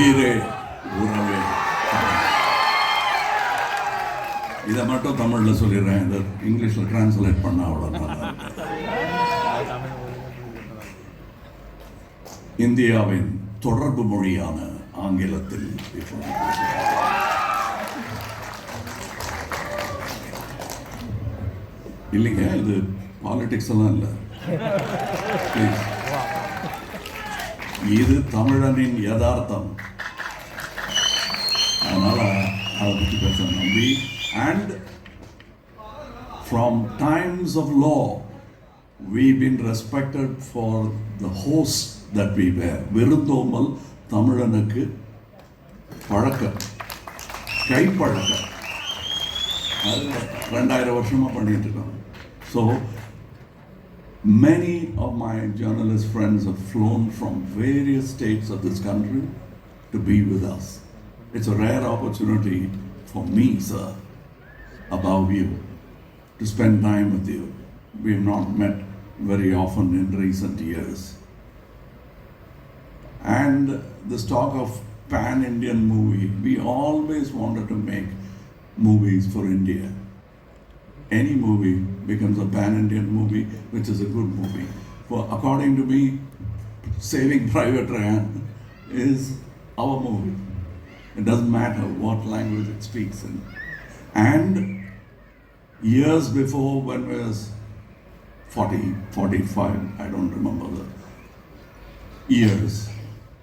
உயிரே உறவே. இதை மட்டும் தமிழில் சொல்லிடுறேன். இந்த இங்கிலீஷில் டிரான்ஸ்லேட் பண்ண அவ்வளோ இந்தியாவின் தொடர்பு மொழியான ஆங்கிலத்தில் இல்லைங்க இது பாலிடிக்ஸ் எல்லாம் இல்லை. இது தமிழனின் யதார்த்தம். அதனால் அதை பற்றி பேச நம்பி and from times of law we've been respected for the host that we were விருந்தோம்பல் தமிழனுக்கு பழக்கம் கைப்பழக்கம். அது ரெண்டாயிரம் வருஷமாக பண்ணிகிட்டு இருக்கோம். So many of my journalist friends have flown from various states of this country to be with us. It's a rare opportunity for me, sir, above you, to spend time with you. We have not met very often in recent years. And this talk of pan Indian movie, we always wanted to make movies for India. Any movie becomes a pan Indian movie, which is a good movie. For according to me, Saving Private Ryan is our movie. It doesn't matter what language it speaks in. And years before, when I was 40, 45, I don't remember the years,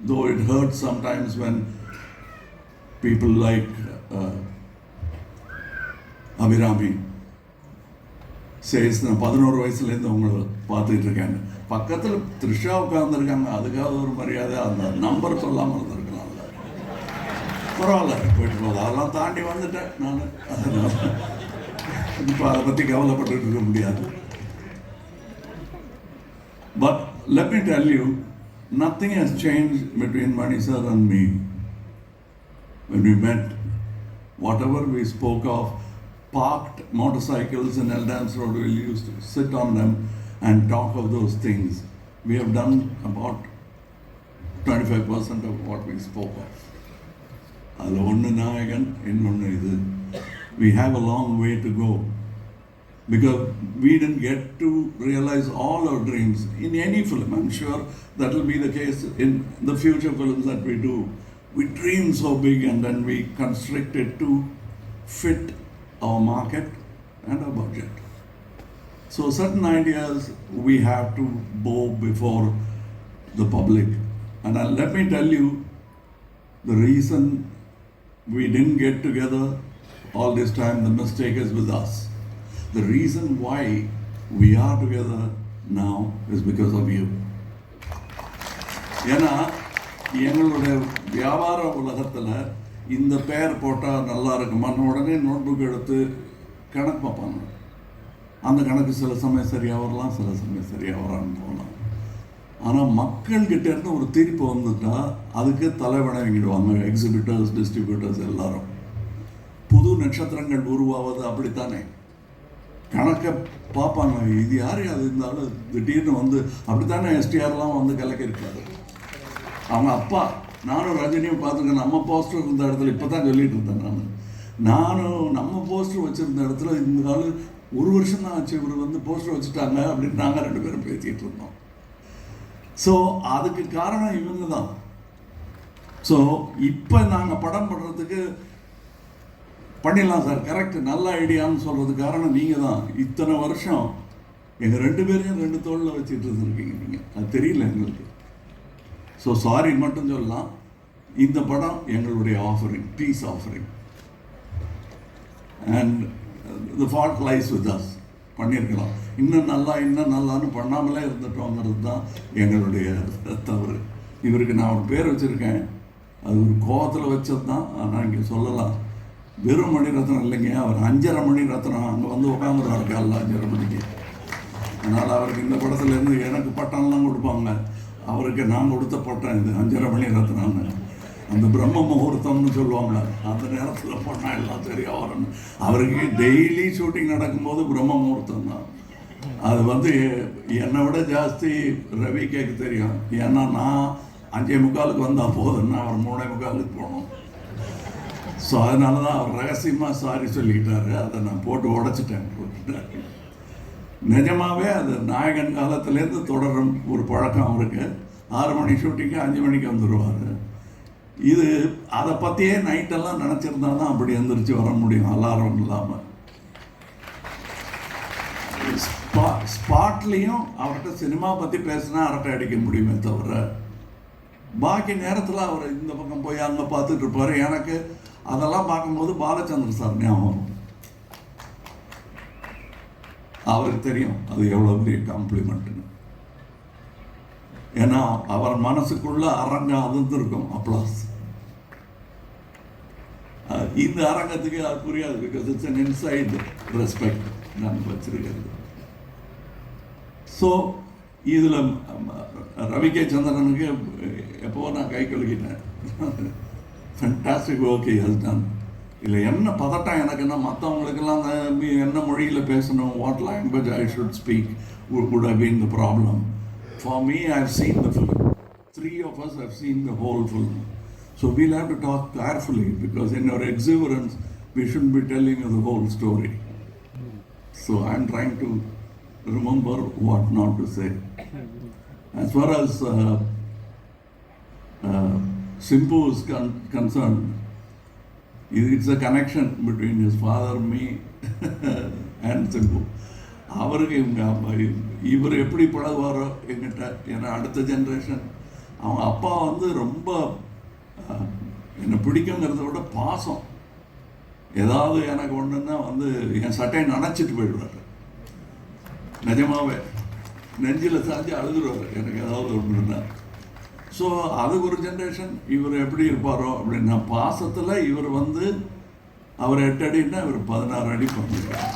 though it hurts sometimes when people like uh, Abhirami சரி நான் பதினோரு வயசுலேருந்து உங்களை பார்த்துக்கிட்டு இருக்கேன். பக்கத்தில் த்ரிஷா உட்காந்துருக்காங்க அதுக்காக ஒரு மரியாதை அந்த நம்பர் சொல்லாமல் இருந்திருக்கலாம்ல பரவாயில்ல போயிட்டு போகுது. அதெல்லாம் தாண்டி வந்துட்டேன் நான். அதனால் இப்போ அதை பற்றி கவலைப்பட்டு இருக்க முடியாது. But let me tell you nothing has changed between Mani sir and me. When we met, whatever we spoke of, parked motorcycles in Eldams Road, we used to sit on them and talk of those things. We have done about 25% of what we spoke of. அதில் ஒன்று நாயகன் இன்னொன்று இது we have a long way to go because we didn't get to realize all our dreams in any film. I'm sure that will be the case in the future films that we do. We dream so big and then we constrict it to fit our market and our budget. So certain ideas we have to bow before the public. And uh, let me tell you, the reason we didn't get together all this time, the mistake is with us. The reason why we are together now is because of you. ஏன்னா எங்களுடைய வியாபார உலகத்தில் இந்த பெயர் போட்டால் நல்லா இருக்குமான்னு உடனே நோட்புக் எடுத்து கணக்கு பார்ப்பாங்க அந்த கணக்கு சில சமயம் சரியாக வரலாம் சில சமயம் சரியாக வரான்னு போகலாம். ஆனால் மக்கள்கிட்ட இருந்து ஒரு தீர்ப்பு வந்துட்டா அதுக்கு தலை வாங்கிடுவாங்க எக்ஸிபிட்டர்ஸ் டிஸ்ட்ரிபியூட்டர்ஸ் எல்லாரும். புது நட்சத்திரங்கள் உருவாவது அப்படித்தானே? கணக்கை பார்ப்பாங்க. இது யார்? அது இருந்தாலும் திடீர்னு வந்து அப்படித்தானே எஸ்டிஆர்லாம் வந்து கலக்கிருக்காரு அவங்க அப்பா நானும் ரஜினியும் பார்த்துருக்கேன் நம்ம போஸ்டர் இருந்த இடத்துல இப்போ தான் சொல்லிட்டு இருந்தேன் நான். நானும் நம்ம போஸ்டர் வச்சுருந்த இடத்துல இந்த ஆள் ஒரு வருஷம் தான் ஆச்சு இவர் வந்து போஸ்டர் வச்சுட்டாங்க அப்படின்னு நாங்கள் ரெண்டு பேரும் பேசிகிட்டு இருந்தோம். ஸோ அதுக்கு காரணம் இவங்க தான் ஸோ இப்போ நாங்கள் படம் பண்ணுறதுக்கு பண்ணிடலாம் சார். கரெக்ட் நல்ல ஐடியான்னு சொல்கிறதுக்கு காரணம் நீங்கள் தான் இத்தனை வருஷம் எங்கள் ரெண்டு பேரையும் ரெண்டு தோளில் வச்சுட்டு இருந்திருக்கீங்க நீங்கள் அது தெரியல எங்களுக்கு. ஸோ சாரி மட்டும் சொல்லலாம். இந்த படம் எங்களுடைய offering peace offering and the fault lies with us பண்ணியிருக்கலாம். இன்னும் நல்லா இன்னும் நல்லான்னு பண்ணாமலே இருந்துட்டோங்கிறது தான் எங்களுடைய தவறு. இவருக்கு நான் ஒரு பேர் வச்சுருக்கேன். அது ஒரு கோபத்தில் வச்சது தான். ஆனால் இங்கே சொல்லலாம். வெறும் மணி ரத்னம் இல்லைங்க. அவர் அஞ்சரை மணி ரத்னம் அங்கே வந்து உட்காந்துருவாரு காலைல அஞ்சரை மணிக்கு. அதனால் அவருக்கு இந்த படத்துலேருந்து எனக்கு பட்டம்லாம் கொடுப்பாங்க. அவருக்கு நான் கொடுத்த பட்டம் இது அஞ்சரை மணி ரத்னான்னு அந்த பிரம்ம முகூர்த்தம்னு சொல்லுவாங்க அந்த நேரத்தில் பண்ணால் எல்லாம் சரியாக வரணும் அவருக்கு டெய்லி ஷூட்டிங் நடக்கும்போது பிரம்ம முகூர்த்தம் தான். அது வந்து என்னை விட ஜாஸ்தி ரவி கேக்கு தெரியும். ஏன்னா நான் அஞ்சே முக்காலுக்கு வந்தால் போதும்னா அவர் மூணே முக்காலுக்கு போகணும். ஸோ அதனால தான் அவர் ரகசியமாக சாரி சொல்லிக்கிட்டாரு அதை நான் போட்டு உடச்சிட்டேன். போட்டுட்டேன் நிஜமாகவே அது நாயகன் காலத்துலேருந்து தொடரும் ஒரு பழக்கம் அவருக்கு. ஆறு மணி ஷூட்டிங்கு அஞ்சு மணிக்கு வந்துடுவார் இது அதை பற்றியே நைட்டெல்லாம் நினச்சிருந்தா தான் அப்படி எந்திரிச்சு வர முடியும் அலாரம் இல்லாமல் ஸ்பா ஸ்பாட்லேயும் அவர்கிட்ட சினிமா பற்றி பேசினா அரட்டை அடிக்க முடியுமே தவிர பாக்கி நேரத்தில் அவர் இந்த பக்கம் போய் அங்கே பார்த்துட்டு இருப்பார். எனக்கு அதெல்லாம் பார்க்கும்போது பாலச்சந்திர சார் ஞாபகம் வரும். அவருக்கு தெரியும் அது எவ்வளோ பெரிய காம்ப்ளிமெண்ட்டுன்னு ஏன்னா அவர் மனசுக்குள்ள அரங்கம் அதிர்ந்திருக்கும் அப்ளாஸ். இந்த அரங்கத்துக்கு அது புரியாது because it's an inside respect நான் வச்சிருக்கிறது. ஸோ இதில் ரவி கே சந்திரனுக்கு எப்போ நான் கை கழுகிட்டேன் ஃபண்டாஸ்டிக் ஓகே ஹஸ் டன் இல்லை என்ன பதட்டம் எனக்குன்னா மற்றவங்களுக்கெல்லாம் அந்த என்ன மொழியில் பேசணும் what language I should speak would have been the problem. For me, I've seen the film. Three of us have seen the whole film. So we'll have to talk carefully because in our exuberance, we shouldn't be telling you the whole story. So I'm trying to remember what not to say. As far as uh, uh, Simpu is con- concerned, இது it's a connection between his father me, and Simpu. அவருக்கு இவங்க அப்பா- இவர் எப்படி பழகுவாரோ எங்கிட்ட ஏன்னா அடுத்த generation அவங்க அப்பா வந்து ரொம்ப என்னை பிடிக்குங்கிறத விட பாசம். ஏதாவது எனக்கு ஒன்றுன்னா வந்து என் சட்டையை நனைச்சிட்டு போயிடுவார். நிஜமாவே நெஞ்சில் சாஞ்சு அழுதுருவார் எனக்கு ஏதாவது ஒன்றுன்னா ஸோ அது ஒரு ஜென்ரேஷன் இவர் எப்படி இருப்பாரோ அப்படின்னா பாசத்தில் இவர் வந்து அவர் எட்டு அடின்னா இவர் பதினாறு அடி பண்ணிருக்கார்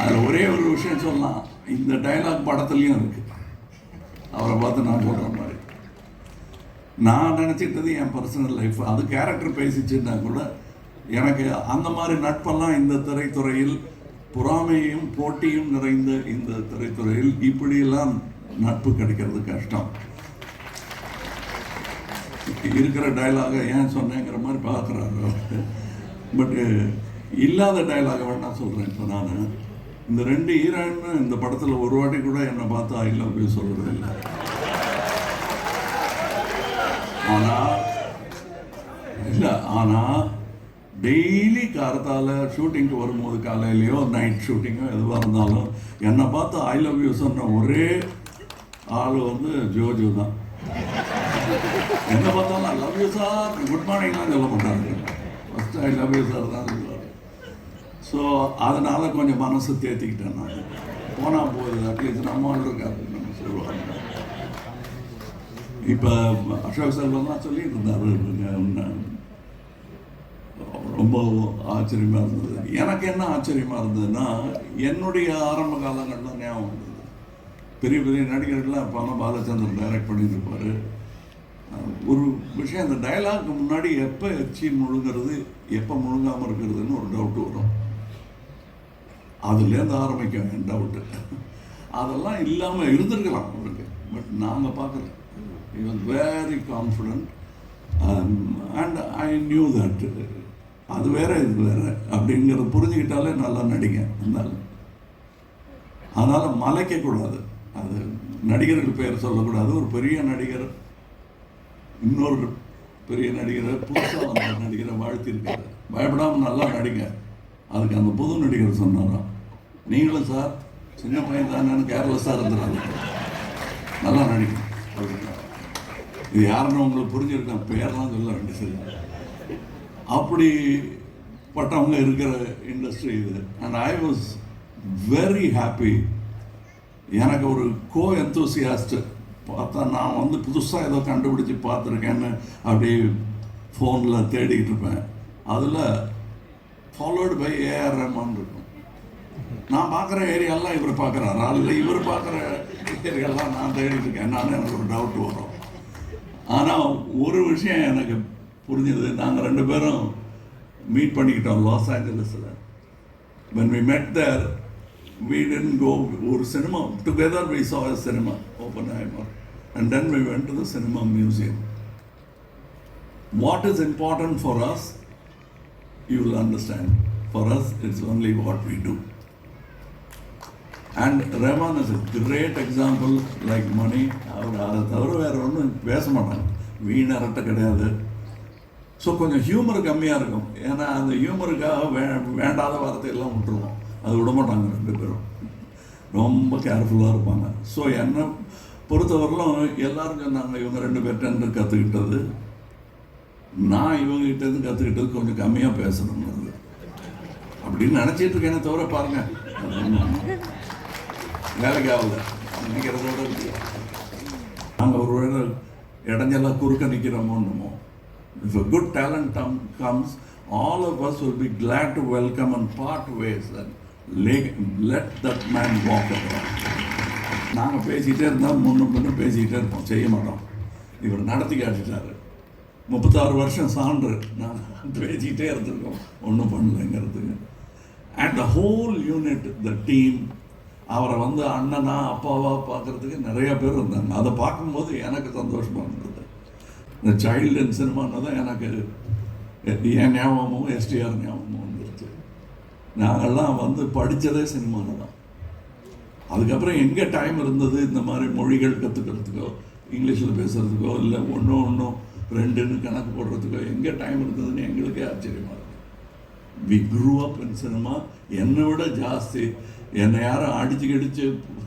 அதில் ஒரே ஒரு விஷயம் சொல்லலாம். இந்த டயலாக் படத்துலையும் இருக்கு. அவரை பார்த்து நான் சொல்கிற மாதிரி. நான் நினச்சிட்டது என் பர்சனல் லைஃப் அது கேரக்டர் பேசிச்சுன்னா கூட எனக்கு அந்த மாதிரி நட்பெல்லாம் இந்த திரைத்துறையில் பொறாமையும் போட்டியும் நிறைந்த இந்த திரைத்துறையில் இப்படியெல்லாம் நட்பு கிடைக்கிறது கஷ்டம். இருக்கிற டைலாக ஏன் சொன்னேங்கிற மாதிரி பார்க்குறாரு பட்டு இல்லாத டைலாக வேணா சொல்கிறேன் இப்போ நான் இந்த ரெண்டு ஹீரோயின்னு இந்த படத்தில் ஒரு வாட்டி கூட என்னை பார்த்து ஐ லவ் யூ சொல்கிறது இல்லை. ஆனால் இல்லை ஆனால் டெய்லி காரத்தால் ஷூட்டிங்க்கு வரும்போது காலையிலையோ நைட் ஷூட்டிங்கோ எதுவாக இருந்தாலும் என்னை பார்த்து ஐ லவ் யூ சொன்ன ஒரே ஆள் வந்து ஜோஜோ தான். என்ன பார்த்தாலும் I love you sir good மார்னிங்லாம் சொல்ல மாட்டாங்க. First I love you sir தான் சொல்லுவார் ஸோ அதனால கொஞ்சம் மனசு தேத்திக்கிட்டேன் நான். போனால் போகுது அட்லீஸ்ட் நம்ம ஆள் இருக்காரு நம்ம சொல்லுவாங்க. இப்போ அசோக் செல்வம் தான் சொல்லிட்டு இருந்தார். ரொம்ப ஆச்சரியமாக இருந்தது. எனக்கு என்ன ஆச்சரியமாக இருந்ததுன்னா என்னுடைய ஆரம்ப காலங்களில் ஞாபகம் இருந்தது பெரிய பெரிய நடிகர்கள்லாம் இருப்பாங்க. பாலச்சந்திரன் டைரக்ட் பண்ணியிருப்பார். ஒரு விஷயம் அந்த டைலாக்கு முன்னாடி எப்போ எச்சி முழுங்கிறது எப்போ முழுங்காமல் இருக்கிறதுன்னு ஒரு டவுட் வரும். அதுலேருந்து ஆரம்பிக்கும் என் டவுட்டு அதெல்லாம் இல்லாமல் இருந்திருக்கலாம் அவருக்கு பட் நாங்கள் பார்க்கல. He was very confident and I knew that அது வேற இது வேற. அப்படிங்கிறத புரிஞ்சுக்கிட்டாலே நல்லா நடிங்க இருந்தாலும். அதனால் மலைக்கக்கூடாது அது நடிகர்கள் பெயர் சொல்லக்கூடாது. ஒரு பெரிய நடிகர் இன்னொரு பெரிய நடிகரை புதுசாக வந்த நடிகரை வாழ்த்திருக்காரு பயப்படாமல் நல்லா நடிங்க. அதுக்கு அந்த புது நடிகர் சொன்னாராம். நீங்களும் சார் சின்ன பையன் தானே கேர்லெஸ்ஸாக இருந்துறாங்க நல்லா நடிக்கும் இது யாருன்னு உங்களுக்கு புரிஞ்சிருக்கேன் பேர்லாம் சொல்ல வேண்டியது அப்படி பட்டவங்க இருக்கிற இண்டஸ்ட்ரி இது. And I was very happy எனக்கு ஒரு கோ எந்தூசியாஸ்ட் பார்த்தா நான் வந்து புதுசாக ஏதோ கண்டுபிடிச்சி பார்த்துருக்கேன்னு அப்படி ஃபோனில் தேடிக்கிட்டு இருப்பேன். அதில் ஃபாலோடு பை ஏஆர் ரஹ்மான் இருக்கும். நான் பார்க்குற ஏரியாலாம் இவர் பார்க்குறாரு. அதில் இவர் பார்க்குற ஏரியாலாம் நான் தேடிட்டு இருக்கேன். நான் எனக்கு ஒரு டவுட் வரும். ஆனால் ஒரு விஷயம் எனக்கு புரிஞ்சது நாங்கள் ரெண்டு பேரும் மீட் பண்ணிக்கிட்டோம் லாஸ் ஏஞ்சலஸில் when we met there we didn't go ஒரு cinema together we saw a cinema Oppenheimer and then we went to the cinema museum what is important for us you will understand for us it's only what we do and Rahman is a great example like money அவர் அதை தவிர வேற ஒன்றும் பேச மாட்டாங்க வீணரட்ட கிடையாது so கொஞ்சம் humour கம்மியாக இருக்கும். ஏன்னா அந்த ஹியூமருக்காக வே வேண்டாத வார்த்தையெல்லாம் விட்டுருவோம். அது விட மாட்டாங்க ரெண்டு பேரும். ரொம்ப கேர்ஃபுல்லாக இருப்பாங்க. ஸோ என்னை பொறுத்தவரையிலும் எல்லாரும் சொன்னாங்க இவங்க ரெண்டு பேர்கிட்ட கற்றுக்கிட்டது நான் இவங்ககிட்டேருந்து கற்றுக்கிட்டது கொஞ்சம் கம்மியாக பேசணுங்கிறது அப்படின்னு நினச்சிட்டு இருக்கேனே தவிர பாருங்க. வேலைக்கு ஆகல. நினைக்கிறதோட நாங்கள் ஒரு வேளை இடைஞ்செல்லாம் குறுக்க நிற்கிறோமோ என்னமோ If a good talent com- comes, all of us will be glad to welcome and part ways and let, let that man walk around. நாங்கள் பேசிக்கிட்டே இருந்தால் முன்னும் பின்னும் பேசிக்கிட்டே இருப்போம். செய்ய மாட்டோம். இவர் நடத்தி காட்டிட்டாரு. முப்பத்தாறு வருஷம் சான்று. நாங்கள் பேசிக்கிட்டே இருந்திருக்கோம். ஒன்றும் பண்ணலைங்கிறதுக்கு. And the whole unit the team அவரை வந்து அண்ணனா அப்பாவா பார்க்குறதுக்கு நிறைய பேர் இருந்தாங்க அதை பார்க்கும்போது எனக்கு சந்தோஷமாக இருந்தது. இந்த சைல்டு அண்ட் சினிமான்னு தான் எனக்கு என் ஞாபகமும் எஸ்டிஆர் ஞாபகமும் வந்துருச்சு. நாங்கள்லாம் வந்து படித்ததே சினிமாவில் தான். அதுக்கப்புறம் எங்கே டைம் இருந்தது? இந்த மாதிரி மொழிகள் கற்றுக்கிறதுக்கோ இங்கிலீஷில் பேசுகிறதுக்கோ இல்லை ஒன்றும் ஒன்றும் ரெண்டுன்னு கணக்கு போடுறதுக்கோ எங்கே டைம் இருந்ததுன்னு எங்களுக்கே ஆச்சரியமாக இருக்கு. We grew up in cinema என்னை விட ஜாஸ்தி. என்னை யாரும் அடிச்சு கிடிச்சு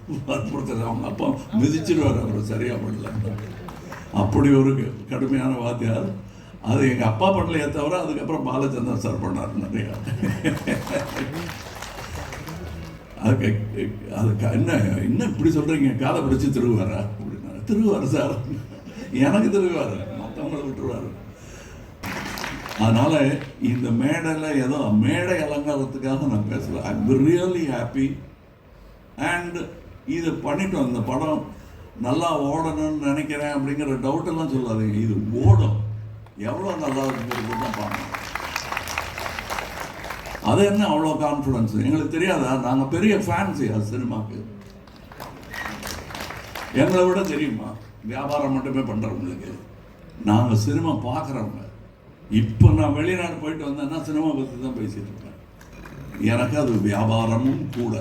வற்புறுத்துறது. அவங்க அப்பா மிதிச்சிடுவார் அவர் சரியாக பண்ணல. அப்படி ஒரு கடுமையான வாத்தியார். அது எங்கள் அப்பா பண்ணலையே தவிர அதுக்கப்புறம் பாலச்சந்திரன் சார் பண்ணார் நிறையா. அதுக்கு அது என்ன என்ன இப்படி சொல்கிறீங்க காதை பிடிச்சி திருவாரா? அப்படின்னா திருவார் சார். எனக்கு திருவார். மற்றவங்களை விட்டுருவார். அதனால இந்த மேடையில் ஏதோ மேடை அலங்காரத்துக்காக நான் பேசுகிறேன் ஐ ரியலி ஹாப்பி அண்ட் இது பண்ணிட்டோம். இந்த படம் நல்லா ஓடணும்னு நினைக்கிறேன் அப்படிங்கிற டவுட்டெல்லாம் சொல்லாதீங்க. இது ஓடும். எவ்வளோ நல்லா இருக்குங்கிறது தான் பார்க்கணும். அது என்ன அவ்வளோ கான்ஃபிடன்ஸ் எங்களுக்கு தெரியாதா? நாங்கள் பெரிய ஃபேன்ஸி அது சினிமாக்கு? எங்களை விட தெரியுமா? வியாபாரம் மட்டுமே பண்ணுறவங்களுக்கு நாங்கள் சினிமா பார்க்குறவங்க. இப்போ நான் வெளிநாடு போயிட்டு வந்தேன்னா சினிமா பற்றி தான் பேசிகிட்டு இருக்கேன் எனக்கு அது வியாபாரமும் கூட.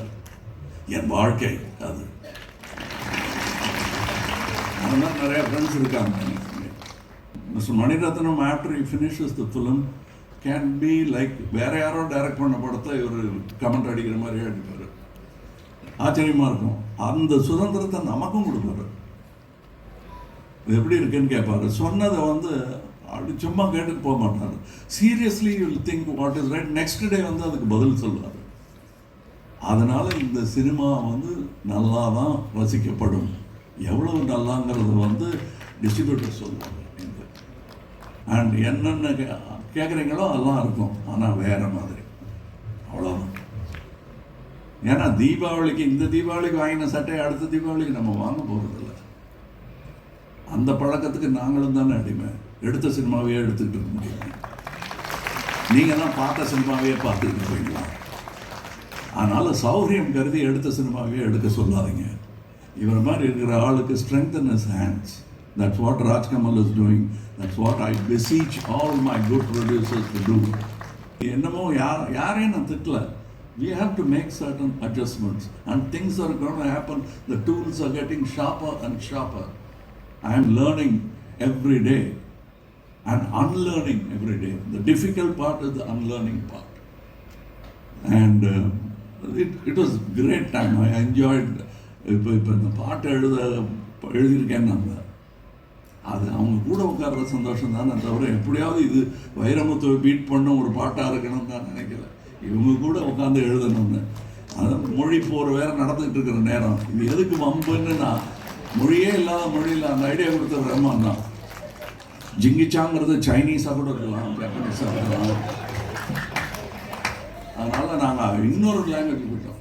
என் வாழ்க்கை அது. அந்த மாதிரி நிறையா ஃப்ரெண்ட்ஸ் இருக்காங்க எனக்கு. Mister Mani Ratnam after he finishes the film can be like வேறு யாரோ டைரக்ட் பண்ண படத்தை இவர் கமெண்ட் அடிக்கிற மாதிரியே அடிப்பார். ஆச்சரியமாக இருக்கும். அந்த சுதந்திரத்தை நமக்கும் கொடுப்பாரு. இது எப்படி இருக்குன்னு கேட்பாரு சொன்னதை வந்து அப்படி சும்மா கேட்டுட்டு போக மாட்டார். Seriously will think what is right next day வந்து அதுக்கு பதில் சொல்லுவார். அதனால் இந்த சினிமா வந்து நல்லா தான் ரசிக்கப்படும். எவ்வளவு நல்லாங்கிறது வந்து டிஸ்ட்ரிபியூட்டர் சொல்லுவாங்க. அண்ட் என்னென்ன கே- கேட்குறீங்களோ அதெல்லாம் இருக்கும். ஆனால் வேற மாதிரி. அவ்வளோதான் ஏன்னா தீபாவளிக்கு இந்த தீபாவளிக்கு வாங்கின சட்டையை அடுத்த தீபாவளிக்கு நம்ம வாங்க போகிறதில்ல அந்த பழக்கத்துக்கு நாங்களும் தானே அடிமை. எடுத்த சினிமாவையே எடுத்துக்கிட்டு இருக்க முடியும் நீங்கள் தான் பார்த்த சினிமாவையே பார்த்துக்கிட்டு போயிடலாம். அதனால் சௌகரியம் கருதி எடுத்த சினிமாவையே எடுக்க சொல்லாதீங்க. இவர் மாதிரி இருக்கிற ஆளுக்கு strength in his hands that's what Rajkamal is doing that's what I beseech all my good producers to do என்னமோ யார் யாரையும் நான் திட்டல we have to make certain adjustments and things are going to happen the tools are getting sharper and sharper I am learning every day and unlearning every day the difficult part is the unlearning part and uh, it, it was great time I enjoyed இப்போ இப்போ இந்த பாட்டை எழுத எழுதியிருக்கேன்னு நான் அது அவங்க கூட உட்கார்ற சந்தோஷம் தானே தவிர எப்படியாவது இது வைரமுத்துவை பீட் பண்ண ஒரு பாட்டாக இருக்கணும்னு தான் நினைக்கல. இவங்க கூட உட்காந்து எழுதணும்னு. அது மொழி போகிற வேற நடந்துகிட்டு இருக்கிற நேரம். இது எதுக்கு வம்புன்னு நான் மொழியே இல்லாத மொழியில் அந்த ஐடியா கொடுத்த ரஹ்மான் தான். ஜிங்கிச்சாங்கிறது சைனீஸாக கூட இருக்கலாம் ஜப்பனீஸாக இருக்கலாம். அதனால் நாங்கள் இன்னொரு லாங்குவேஜ் போயிட்டோம்.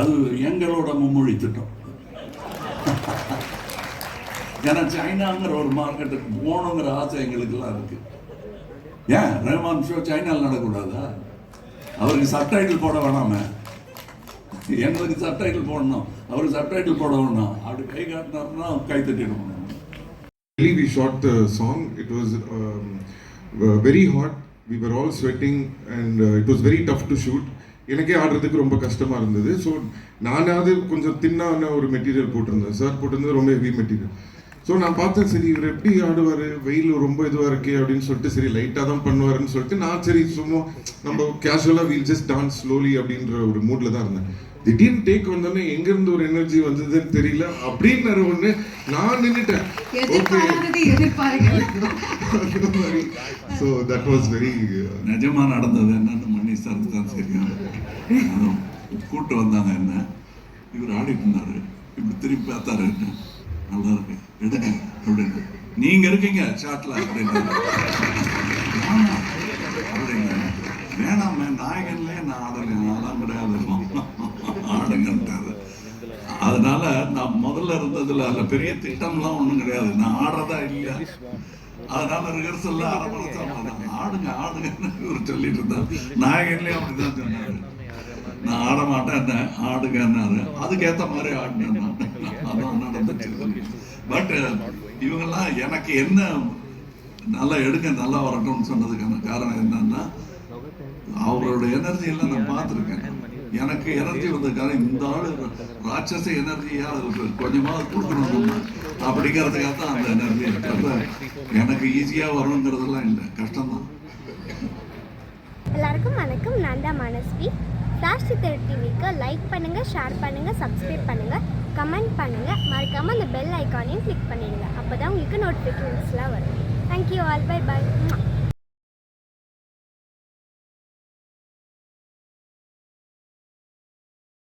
அது எங்களோட மும்மொழி திட்டம். ஏன்னா சைனாங்கிற ஒரு மார்க்கெட்டுக்கு போகணுங்கிற ஆசை எங்களுக்கெல்லாம் இருக்கு. ஏன்? ரஹ்மான் ஷோ சைனாவில் நடக்கூடாதா? அவருக்கு சப்டைட்டில் போட வேணாமே. எங்களுக்கு சப்டைட்டில் போடணும். அவருக்கு சப்டைட்டில் போடணும் அப்படி கை காட்டினாருன்னா கை தட்டிடணும். Really, we shot the song. It was um, uh, very hot. We were all sweating, and uh, it was very tough to shoot. எனக்கே ஆடுறதுக்கு ரொம்ப கஷ்டமா இருந்தது. ஸோ நானாவது கொஞ்சம் தின்னான ஒரு மெட்டீரியல் போட்டிருந்தேன். சார் போட்டிருந்தது ரொம்ப ஹெவி மெட்டீரியல் ஸோ நான் பார்த்தேன் சரி இவர் எப்படி ஆடுவார்? வெயில் ரொம்ப இதுவாக இருக்கே அப்படின்னு சொல்லிட்டு சரி லைட்டாக தான் பண்ணுவாருன்னு சொல்லிட்டு நான் சரி சும்மா நம்ம கேஷுவலாக வீல் ஜஸ்ட் டான்ஸ் ஸ்லோலி அப்படின்ற ஒரு மூடில் தான் இருந்தேன். திடீர்னு டேக் வந்தோடனே எங்கேருந்து ஒரு எனர்ஜி வந்ததுன்னு தெரியல. அப்படின்னு ஒன்று நான் நின்றுட்டேன் ஸோ தட் வாஸ் வெரி நிஜமா நடந்தது என்னன்னு மணி சாருக்கு தான் சரியான கூட்டு வந்தாங்க என்ன? இவர் ஆடிட்டு இருந்தாரு. இப்படி திரும்பி பார்த்தாரு என்ன? நல்லா இருக்கு. எடுங்க அப்படின்னு. நீங்க இருக்கீங்க ஷாட்ல அப்படின்னு. அப்படிங்க வேணாம் நாயகன்லயே நான் ஆடலைங்க அதான் கிடையாது. ஆடுங்கன்ட்டாரு. அதனால நான் முதல்ல இருந்ததுல அதுல பெரிய திட்டம்லாம் ஒண்ணும் கிடையாது. நான் ஆடுறதா இல்லையா அதனால ரிஹர்சல்ல அரை மணி நேரம். ஆடுங்க ஆடுங்கன்னு இவர் சொல்லிட்டு இருந்தார். நாயகன்லயும் அப்படிதான் சொன்னாரு. நான் ஆட மாட்டேன் ஆடுங்கன்னாரு அதுக்கேத்த மாதிரி ஆடினேன். அதான் நடந்துச்சு பட் இவங்கெல்லாம் எனக்கு என்ன நல்லா எடுங்க நல்லா வரட்டும்னு சொன்னதுக்கான காரணம் என்னன்னா அவரோட எனர்ஜி எல்லாம் நான் பார்த்துருக்கேன். எனக்கு எனர்ஜி வந்திருக்காரு. இந்த ஆள் ராட்சச எனர்ஜியா கொஞ்சமாவது கொடுக்கணும் நம்ம அப்படிங்கிறதுக்காக தான் அந்த எனர்ஜி எனக்கு ஈஸியா வரணுங்கிறதெல்லாம் இல்லை. கஷ்டம்தான். எல்லாருக்கும் வணக்கம். நான் தான் மனஸ்வி. ஃப்ளாஷ் சித்தர் டிவிக்கு லைக் பண்ணுங்கள் ஷேர் பண்ணுங்கள் சப்ஸ்கிரைப் பண்ணுங்கள் கமெண்ட் பண்ணுங்கள் மறக்காமல் அந்த பெல் ஐக்கானையும் கிளிக் பண்ணிடுங்க. அப்போ தான் உங்களுக்கு நோட்டிஃபிகேஷன்ஸ்லாம் வரும். Thank you all by by